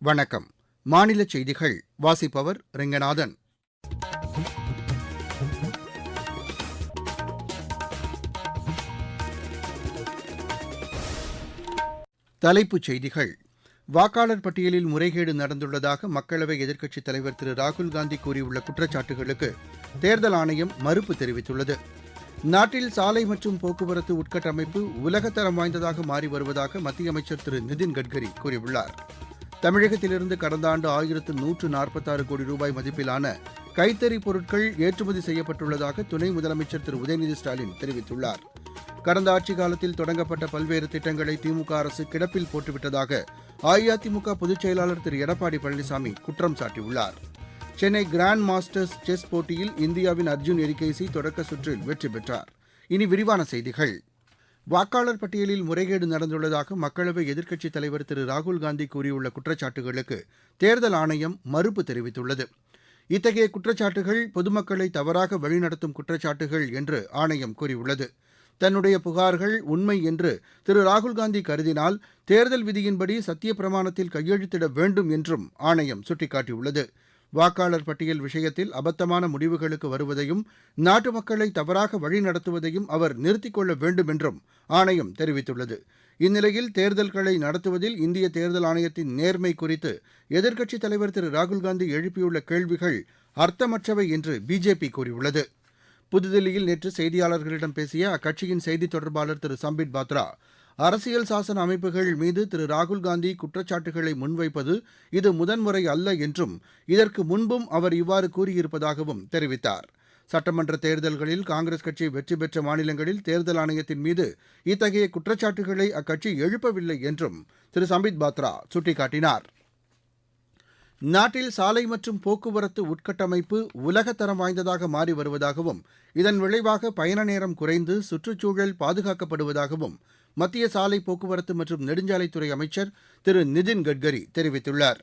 வணக்கம். மாநில செய்திகள் வாசிப்பவர் ரெங்கநாதன். தலைப்புச் செய்திகள். வாக்காளர் பட்டியலில் முறைகேடு நடந்துள்ளதாக மக்களவை எதிர்க்கட்சித் தலைவர் திரு. ராகுல்காந்தி கூறியுள்ள குற்றச்சாட்டுகளுக்கு தேர்தல் ஆணையம் மறுப்பு தெரிவித்துள்ளது. நாட்டில் சாலை மற்றும் போக்குவரத்து உட்கட்டமைப்பு உலகத்தரம் வாய்ந்ததாக மாறி வருவதாக மத்திய அமைச்சர் திரு. நிதின் கட்கரி கூறியுள்ளார். தமிழகத்திலிருந்து கடந்த ஆண்டு ஆயிரத்து நூற்று நாற்பத்தாறு கோடி ரூபாய் மதிப்பிலான கைத்தறி பொருட்கள் ஏற்றுமதி செய்யப்பட்டுள்ளதாக துணை முதலமைச்சர் திரு. உதயநிதி ஸ்டாலின் தெரிவித்துள்ளார். கடந்த ஆட்சிக் காலத்தில் தொடங்கப்பட்ட பல்வேறு திட்டங்களை திமுக அரசு கிடப்பில் போட்டுவிட்டதாக அஇஅதிமுக பொதுச் செயலாளர் திரு. எடப்பாடி பழனிசாமி குற்றம் சாட்டியுள்ளார். சென்னை கிராண்ட் மாஸ்டர்ஸ் செஸ் போட்டியில் இந்தியாவின் அர்ஜுன் எரிகேசி தொடக்க சுற்றில் வெற்றி பெற்றார். இனி விரிவான செய்திகள். வாக்காளர் பட்டியலில் முறைகேடு நடந்துள்ளதாக மக்களவை எதிர்க்கட்சித் தலைவர் திரு. ராகுல்காந்தி கூறியுள்ள குற்றச்சாட்டுகளுக்கு தேர்தல் ஆணையம் மறுப்பு தெரிவித்துள்ளது. இத்தகைய குற்றச்சாட்டுகள் பொதுமக்களை தவறாக வழிநடத்தும் குற்றச்சாட்டுகள் என்று ஆணையம் கூறியுள்ளது. தன்னுடைய புகார்கள் உண்மை என்று திரு. ராகுல்காந்தி கருதினால் தேர்தல் விதியின்படி சத்திய பிரமாணத்தில் கையெழுத்திட வேண்டும் என்றும் ஆணையம் சுட்டிக்காட்டியுள்ளது. வாக்காளர் பட்டியல் விஷயத்தில் அபத்தமான முடிவுகளுக்கு வருவதையும் நாட்டு மக்களை தவறாக வழிநடத்துவதையும் அவர் நிறுத்திக் கொள்ள வேண்டும் என்றும் ஆணையம் தெரிவித்துள்ளது. இந்நிலையில் தேர்தல்களை நடத்துவதில் இந்திய தேர்தல் ஆணையத்தின் நேர்மை குறித்து எதிர்க்கட்சித் தலைவர் திரு. ராகுல்காந்தி எழுப்பியுள்ள கேள்விகள் அர்த்தமற்றவை என்று பிஜேபி கூறியுள்ளது. புதுதில்லியில் நேற்று செய்தியாளர்களிடம் பேசிய அக்கட்சியின் செய்தித் தொடர்பாளர் திரு. சம்பித் பாத்ரா அரசியல் சாசன அமைப்புகள் மீது திரு ராகுல்காந்தி குற்றச்சாட்டுகளை முன்வைப்பது இது முதன்முறை அல்ல என்றும் இதற்கு முன்பும் அவர் இவ்வாறு கூறியிருப்பதாகவும் தெரிவித்தார். சட்டமன்ற தேர்தல்களில் காங்கிரஸ் கட்சி வெற்றி பெற்ற மாநிலங்களில் தேர்தல் ஆணையத்தின் மீது இத்தகைய குற்றச்சாட்டுகளை அக்கட்சி எழுப்பவில்லை என்றும் திரு சம்பித் பாத்ரா சுட்டிக்காட்டினார். நாட்டில் சாலை மற்றும் போக்குவரத்து உட்கட்டமைப்பு உலகத்தரம் வாய்ந்ததாக மாறி வருவதாகவும் இதன் விளைவாக பயண நேரம் குறைந்து சுற்றுச்சூழல் பாதுகாக்கப்படுவதாகவும் மத்திய சாலை போக்குவரத்து மற்றும் நெடுஞ்சாலைத்துறை அமைச்சர் திரு நிதின் கட்கரி தெரிவித்துள்ளார்.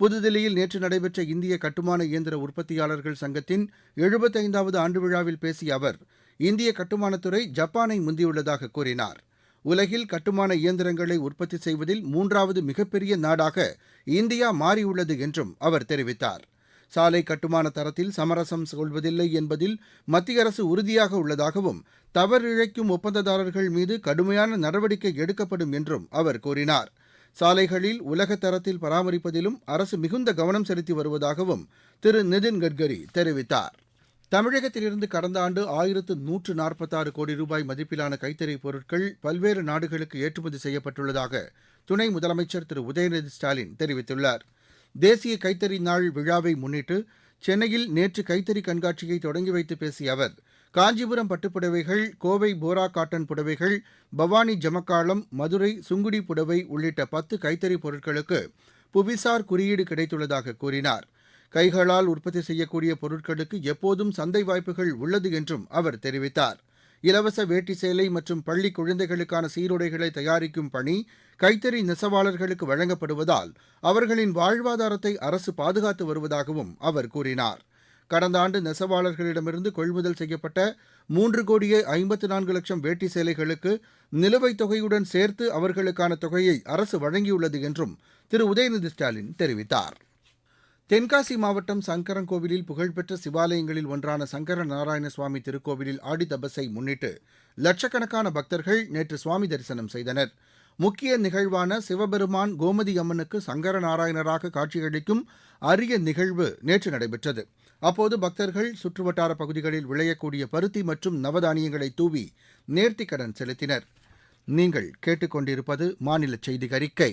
புதுதில்லியில் நேற்று நடைபெற்ற இந்திய கட்டுமான இயந்திர உற்பத்தியாளர்கள் சங்கத்தின் எழுபத்தைந்தாவது ஆண்டு விழாவில் பேசிய அவர் இந்திய கட்டுமானத்துறை ஜப்பானை முந்தியுள்ளதாக கூறினார். உலகில் கட்டுமான இயந்திரங்களை உற்பத்தி செய்வதில் மூன்றாவது மிகப்பெரிய நாடாக இந்தியா மாறியுள்ளது என்றும் அவர் தெரிவித்தார். சாலை கட்டுமான தரத்தில் சமரசம் கொள்வதில்லை என்பதில் மத்திய அரசு உறுதியாக உள்ளதாகவும் தவறிழைக்கும் ஒப்பந்ததாரர்கள் மீது கடுமையான நடவடிக்கை எடுக்கப்படும் என்றும் அவர் கூறினார். சாலைகளில் உலக தரத்தில் பராமரிப்பதிலும் அரசு மிகுந்த கவனம் செலுத்தி வருவதாகவும் திரு நிதின் கட்கரி தெரிவித்தார். தமிழகத்திலிருந்து கடந்த ஆண்டு ஆயிரத்து நூற்று நாற்பத்தாறு கோடி ரூபாய் மதிப்பிலான கைத்தறி பொருட்கள் பல்வேறு நாடுகளுக்கு ஏற்றுமதி செய்யப்பட்டுள்ளதாக துணை முதலமைச்சர் திரு உதயநிதி ஸ்டாலின் தெரிவித்துள்ளார். தேசிய கைத்தறி நாள் விழாவை முன்னிட்டு சென்னையில் நேற்று கைத்தறி கண்காட்சியை தொடங்கி வைத்து பேசிய அவர் காஞ்சிபுரம் பட்டுப்புடவைகள் கோவை போரா காட்டன் புடவைகள் பவானி ஜமக்காளம் மதுரை சுங்குடி புடவை உள்ளிட்ட பத்து கைத்தறி பொருட்களுக்கு புவிசார் குறியீடு கிடைத்துள்ளதாக கூறினார். கைகளால் உற்பத்தி செய்யக்கூடிய பொருட்களுக்கு எப்போதும் சந்தை வாய்ப்புகள் உள்ளது என்றும் அவர் தெரிவித்தார். இலவச வேட்டி சேலை மற்றும் பள்ளி குழந்தைகளுக்கான சீருடைகளை தயாரிக்கும் பணி கைத்தறி நெசவாளர்களுக்கு வழங்கப்படுவதால் அவர்களின் வாழ்வாதாரத்தை அரசு பாதுகாத்து வருவதாகவும் அவர் கூறினார். கடந்த ஆண்டு நெசவாளர்களிடமிருந்து கொள்முதல் செய்யப்பட்ட மூன்று கோடியே ஐம்பத்து நான்கு லட்சம் வேட்டி சேலைகளுக்கு நிலுவைத் தொகையுடன் சேர்த்து அவர்களுக்கான தொகையை அரசு வழங்கியுள்ளது என்றும் திரு. உதயநிதி ஸ்டாலின் தெரிவித்தார். தென்காசி மாவட்டம் சங்கரன்கோவிலில் புகழ்பெற்ற சிவாலயங்களில் ஒன்றான சங்கர நாராயண சுவாமி திருக்கோவிலில் ஆடி தபஸை முன்னிட்டு லட்சக்கணக்கான பக்தர்கள் நேற்று சுவாமி தரிசனம் செய்தனர். முக்கிய நிகழ்வான சிவபெருமான் கோமதி அம்மனுக்கு சங்கர நாராயணராக காட்சியளிக்கும் அரிய நிகழ்வு நேற்று நடைபெற்றது. அப்போது பக்தர்கள் சுற்றுவட்டார பகுதிகளில் விளையக்கூடிய பருத்தி மற்றும் நவதானியங்களை தூவி நேர்த்திக்கடன் செலுத்தினர். நீங்கள் கேட்டுக்கொண்டிருப்பது மாநில செய்தி அறிக்கை.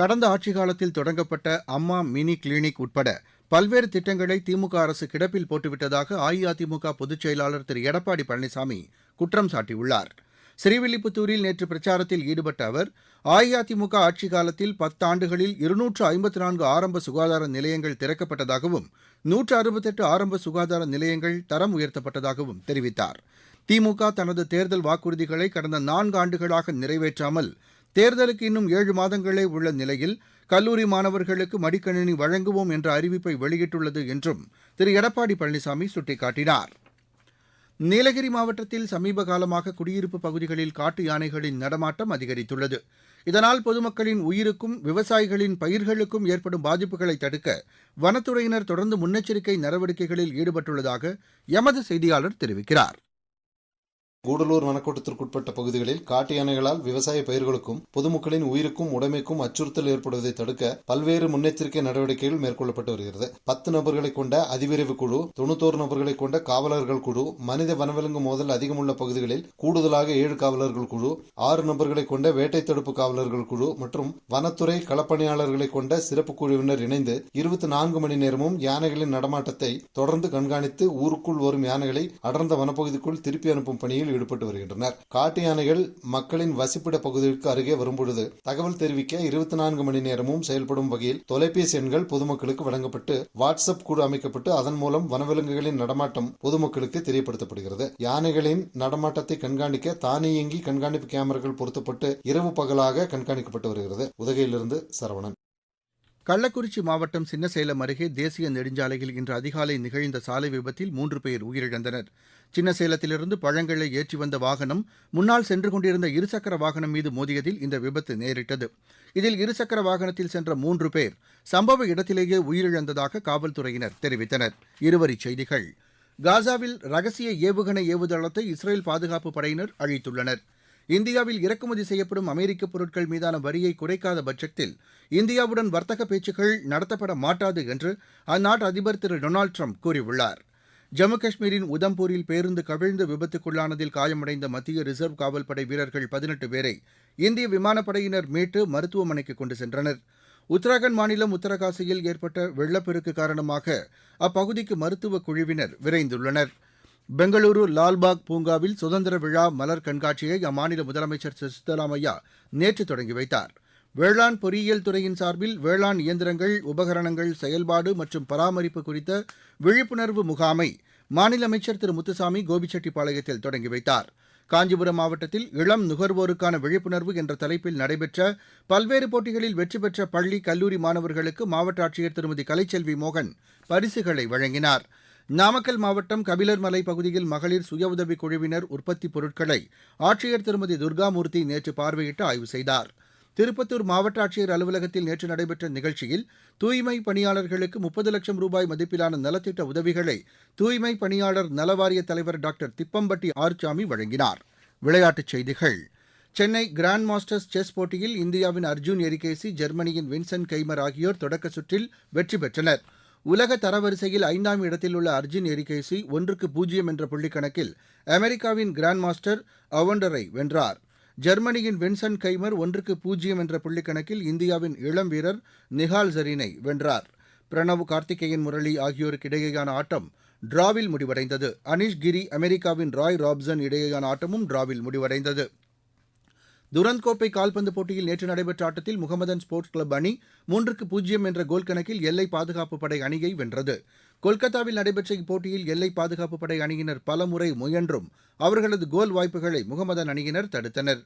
கடந்த ஆட்சி காலத்தில் தொடங்கப்பட்ட அம்மா மினி கிளினிக் உட்பட பல்வேறு திட்டங்களை திமுக அரசு கிடப்பில் போட்டுவிட்டதாக அஇஅதிமுக பொதுச் செயலாளர் திரு. எடப்பாடி பழனிசாமி குற்றம் சாட்டியுள்ளார். ஸ்ரீவில்லிபுத்தூரில் நேற்று பிரச்சாரத்தில் ஈடுபட்ட அவர் அஇஅதிமுக ஆட்சி காலத்தில் பத்தாண்டுகளில் இருநூற்று ஐம்பத்தி நான்கு ஆரம்ப சுகாதார நிலையங்கள் திறக்கப்பட்டதாகவும் நூற்று அறுபத்தெட்டு ஆரம்ப சுகாதார நிலையங்கள் தரம் உயர்த்தப்பட்டதாகவும் தெரிவித்தார். திமுக தனது தேர்தல் வாக்குறுதிகளை கடந்த நான்கு ஆண்டுகளாக நிறைவேற்றாமல் தேர்தலுக்கு இன்னும் ஏழு மாதங்களே உள்ள நிலையில் கல்லூரி மாணவர்களுக்கு மடிக்கணினி வழங்குவோம் என்ற அறிவிப்பை வெளியிட்டுள்ளது என்றும் திரு. எடப்பாடி பழனிசாமி சுட்டிக்காட்டினார். நீலகிரி மாவட்டத்தில் சமீப காலமாக குடியிருப்பு பகுதிகளில் காட்டு யானைகளின் நடமாட்டம் அதிகரித்துள்ளது. இதனால் பொதுமக்களின் உயிருக்கும் விவசாயிகளின் பயிர்களுக்கும் ஏற்படும் பாதிப்புகளை தடுக்க வனத்துறையினர் தொடர்ந்து முன்னெச்சரிக்கை நடவடிக்கைகளில் ஈடுபட்டுள்ளதாக எமது செய்தியாளர் தெரிவிக்கிறார். கூடலூர் வனக்கோட்டத்திற்குட்பட்ட பகுதிகளில் காட்டு யானைகளால் விவசாய பயிர்களுக்கும் பொதுமக்களின் உயிருக்கும் உடைமைக்கும் அச்சுறுத்தல் ஏற்படுவதை தடுக்க பல்வேறு முன்னெச்சரிக்கை நடவடிக்கைகள் மேற்கொள்ளப்பட்டு வருகிறது. பத்து நபர்களை கொண்ட அதிவிரைவு குழு தொண்ணூத்தோரு நபர்களை கொண்ட காவலர்கள் குழு மனித வனவிலங்கு மோதல் அதிகமுள்ள பகுதிகளில் கூடுதலாக ஏழு காவலர்கள் குழு ஆறு நபர்களை கொண்ட வேட்டை தடுப்பு காவலர்கள் குழு மற்றும் வனத்துறை களப்பணியாளர்களை கொண்ட சிறப்பு குழுவினர் இணைந்து இருபத்தி நான்கு மணி நேரமும் யானைகளின் நடமாட்டத்தை தொடர்ந்து கண்காணித்து ஊருக்குள் வரும் யானைகளை அடர்ந்த வனப்பகுதிக்குள் திருப்பி அனுப்பும் பணியில் ஈடுபட்டு வருகின்றனர். காட்டு யானைகள் மக்களின் வசிப்பிட பகுதிகளுக்கு அருகே வரும்பொழுது தகவல் தெரிவிக்க இருபத்தி நான்கு மணி நேரமும் செயல்படும் வகையில் தொலைபேசி எண்கள் பொதுமக்களுக்கு வழங்கப்பட்டு வாட்ஸ்அப் குழு அமைக்கப்பட்டு அதன் மூலம் வனவிலங்குகளின் நடமாட்டம் பொதுமக்களுக்கு தெரியப்படுத்தப்படுகிறது. யானைகளின் நடமாட்டத்தை கண்காணிக்க தானியங்கி கண்காணிப்பு கேமராக்கள் பொருத்தப்பட்டு இரவு பகலாக கண்காணிக்கப்பட்டு வருகிறது. உதகையிலிருந்து சரவணன். கள்ளக்குறிச்சி மாவட்டம் சின்னசேலம் அருகே தேசிய நெடுஞ்சாலையில் இன்று அதிகாலை நிகழ்ந்த சாலை விபத்தில் மூன்று பேர் உயிரிழந்தனர். சின்னசேலத்திலிருந்து பழங்களை ஏற்றி வந்த வாகனம் முன்னால் சென்று கொண்டிருந்த இருசக்கர வாகனம் மீது மோதியதில் இந்த விபத்து நேரிட்டது. இதில் இருசக்கர வாகனத்தில் சென்ற மூன்று பேர் சம்பவ இடத்திலேயே உயிரிழந்ததாக காவல்துறையினர் தெரிவித்தனர். இருவரிச் செய்திகள். காசாவில் ரகசிய ஏவுகணை ஏவுதளத்தை இஸ்ரேல் பாதுகாப்பு படையினர் அழித்துள்ளனர். இந்தியாவில் இறக்குமதி செய்யப்படும் அமெரிக்க பொருட்கள் மீதான வரியை குறைக்காத பட்சத்தில் இந்தியாவுடன் வர்த்தக பேச்சுக்கள் நடத்தப்பட மாட்டாது என்று அந்நாட்டு அதிபர் திரு டொனால்டு ட்ரம்ப் கூறியுள்ளார். ஜம்மு காஷ்மீரின் உதம்பூரில் பேருந்து கவிழ்ந்து விபத்துக்குள்ளானதில் காயமடைந்த மத்திய ரிசர்வ் காவல்படை வீரர்கள் பதினெட்டு பேரை இந்திய விமானப்படையினர் மீட்டு மருத்துவமனைக்கு கொண்டு சென்றனர். உத்தராகண்ட் மாநிலம் உத்தரகாசியில் ஏற்பட்ட வெள்ளப்பெருக்கு காரணமாக அப்பகுதிக்கு மருத்துவ குழுவினர் விரைந்துள்ளனர். பெங்களூரு லால்பாக் பூங்காவில் சுதந்திர விழா மலர் கண்காட்சியை அம்மாநில முதலமைச்சர் திரு சித்தராமையா நேற்று தொடங்கி வைத்தார். வேளாண் பொறியியல் துறையின் சார்பில் வேளாண் இயந்திரங்கள் உபகரணங்கள் செயல்பாடு மற்றும் பராமரிப்பு குறித்த விழிப்புணர்வு முகாமை மாநில அமைச்சர் திரு. முத்துசாமி கோபிச்செட்டிப்பாளையத்தில் தொடங்கி வைத்தார். காஞ்சிபுரம் மாவட்டத்தில் இளம் நுகர்வோருக்கான விழிப்புணர்வு என்ற தலைப்பில் நடைபெற்ற பல்வேறு போட்டிகளில் வெற்றி பெற்ற பள்ளி கல்லூரி மாணவர்களுக்கு மாவட்ட ஆட்சியர் திருமதி கலைச்செல்வி மோகன் பரிசுகளை வழங்கினார். நாமக்கல் மாவட்டம் கபிலர்மலை பகுதியில் மகளிர் சுயஉதவிக் குழுவினர் உற்பத்தி பொருட்களை ஆட்சியர் திருமதி துர்காமூர்த்தி நேற்று பார்வையிட்டு ஆய்வு செய்தார். திருப்பத்தூர் மாவட்ட ஆட்சியர் அலுவலகத்தில் நேற்று நடைபெற்ற நிகழ்ச்சியில் தூய்மை பணியாளர்களுக்கு முப்பது லட்சம் ரூபாய் மதிப்பிலான நலத்திட்ட உதவிகளை தூய்மை பணியாளர் நலவாரிய தலைவர் டாக்டர் திப்பம்பட்டி ஆர்சாமி வழங்கினார். விளையாட்டுச் செய்திகள். சென்னை கிராண்ட் மாஸ்டர்ஸ் செஸ் போட்டியில் இந்தியாவின் அர்ஜுன் எரிகேசி ஜெர்மனியின் வின்சென்ட் கெய்மர் ஆகியோர் தொடக்க சுற்றில் வெற்றி பெற்றனர். உலக தரவரிசையில் ஐந்தாம் இடத்தில் உள்ள அர்ஜின் எரிகேசி ஒன்றுக்கு பூஜ்ஜியம் என்ற புள்ளிக்கணக்கில் அமெரிக்காவின் கிராண்ட் மாஸ்டர் அவண்டரை வென்றார். ஜெர்மனியின் வின்சன் கைமர் ஒன்றுக்கு பூஜ்ஜியம் என்ற புள்ளிக்கணக்கில் இந்தியாவின் இளம் வீரர் நிஹால் ஜரீனை வென்றார். பிரணவ் கார்த்திகேயன் முரளி ஆகியோருக்கு இடையேயான ஆட்டம் டிராவில் முடிவடைந்தது. அனிஷ் கிரி அமெரிக்காவின் ராய் ராப்சன் இடையேயான ஆட்டமும் டிராவில் முடிவடைந்தது. துரந்த் கோப்பை கால்பந்து போட்டியில் நேற்று நடைபெற்ற ஆட்டத்தில் முகமதன் ஸ்போர்ட்ஸ் கிளப் அணி மூன்றுக்கு பூஜ்ஜியம் என்ற கோல் கணக்கில் எல்லை பாதுகாப்பு படை அணியை வென்றது. கொல்கத்தாவில் நடைபெற்ற இப்போட்டியில் எல்லை பாதுகாப்பு படை அணியினர் பலமுறை முயன்றும் அவர்களது கோல் வாய்ப்புகளை முகமதன் அணியினர் தடுத்தனர்.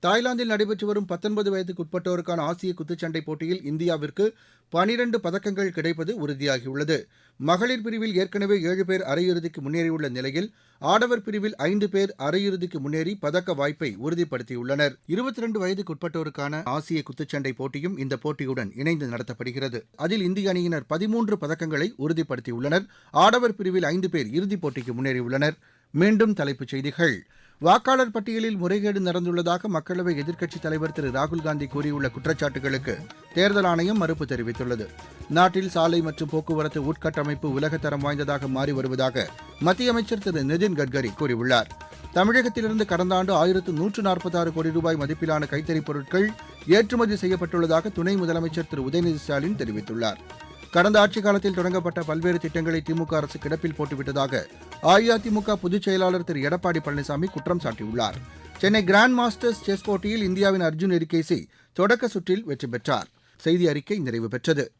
தாய்லாந்தில் நடைபெற்று வரும் பத்தொன்பது வயதுக்குட்பட்டோருக்கான ஆசிய குத்துச்சண்டை போட்டியில் இந்தியாவிற்கு பனிரண்டு பதக்கங்கள் கிடைப்பது உறுதியாகியுள்ளது. மகளிர் பிரிவில் ஏற்கனவே ஏழு பேர் அரையிறுதிக்கு முன்னேறியுள்ள நிலையில் ஆடவர் பிரிவில் ஐந்து பேர் அரையிறுதிக்கு முன்னேறி பதக்க வாய்ப்பை உறுதிப்படுத்தியுள்ளனர். இருபத்தி ரெண்டு வயதுக்குட்பட்டோருக்கான ஆசிய குத்துச்சண்டை போட்டியும் இந்த போட்டியுடன் இணைந்து நடத்தப்படுகிறது. அதில் இந்திய அணியினர் பதிமூன்று பதக்கங்களை உறுதிப்படுத்தியுள்ளனர். ஆடவர் பிரிவில் ஐந்து பேர் இறுதிப் போட்டிக்கு முன்னேறியுள்ளனர். மீண்டும் தலைப்புச் செய்திகள். வாக்காளர் பட்டியலில் முறைகேடு நடந்துள்ளதாக மக்களவை எதிர்க்கட்சித் தலைவர் திரு. ராகுல்காந்தி கூறியுள்ள குற்றச்சாட்டுகளுக்கு தேர்தல் ஆணையம் மறுப்பு தெரிவித்துள்ளது. நாட்டில் சாலை மற்றும் போக்குவரத்து உட்கட்டமைப்பு உலகத்தரம் வாய்ந்ததாக மாறி வருவதாக மத்திய அமைச்சர் திரு. நிதின் கட்கரி கூறியுள்ளார். தமிழகத்திலிருந்து கடந்த ஆண்டு ஆயிரத்து நூற்று நாற்பத்தாறு கோடி ரூபாய் மதிப்பிலான கைத்தறிப் பொருட்கள் ஏற்றுமதி செய்யப்பட்டுள்ளதாக துணை முதலமைச்சர் திரு. உதயநிதி ஸ்டாலின் தெரிவித்துள்ளார். கடந்த ஆட்சிக் காலத்தில் தொடங்கப்பட்ட பல்வேறு திட்டங்களை திமுக அரசு கிடப்பில் போட்டுவிட்டதாக அஇஅதிமுக பொதுச் செயலாளர் திரு. எடப்பாடி பழனிசாமி குற்றம் சாட்டியுள்ளார். சென்னை கிராண்ட் மாஸ்டர்ஸ் செஸ் போட்டியில் இந்தியாவின் அர்ஜுன் எரிகேசி தொடக்க சுற்றில் வெற்றி பெற்றார். செய்தி அறிக்கை நிறைவு பெற்றது.